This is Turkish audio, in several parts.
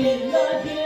We love you.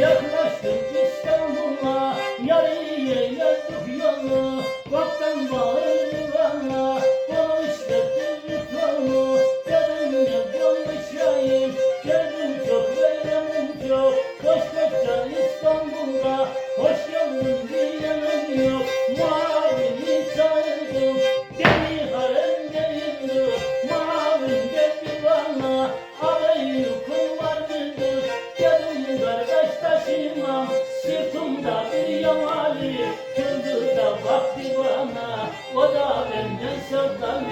Yaklaştık İstanbul'a Yarıya yazdık yolu. Baktan bağırırana Konuştuk düzlük yolu ne konuşayım Gördüm çok beylerim çok. Koştukça İstanbul'da Hoş geldin Sırtımda bir yamali Güldür da baktı bana O da benden sevdalı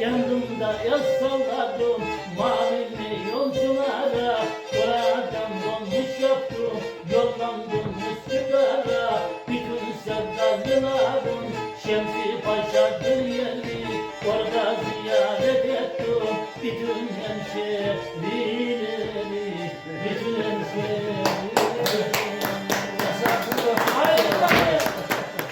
Yanımda yaz salladım Mavili yolculara Oradan dolmuş yaptım. Yollandım Üsküdar'a Bütün sevdalılarım Şemsi Paşa'dır yeri Orada ziyaret ettim. Bütün hemşehrileri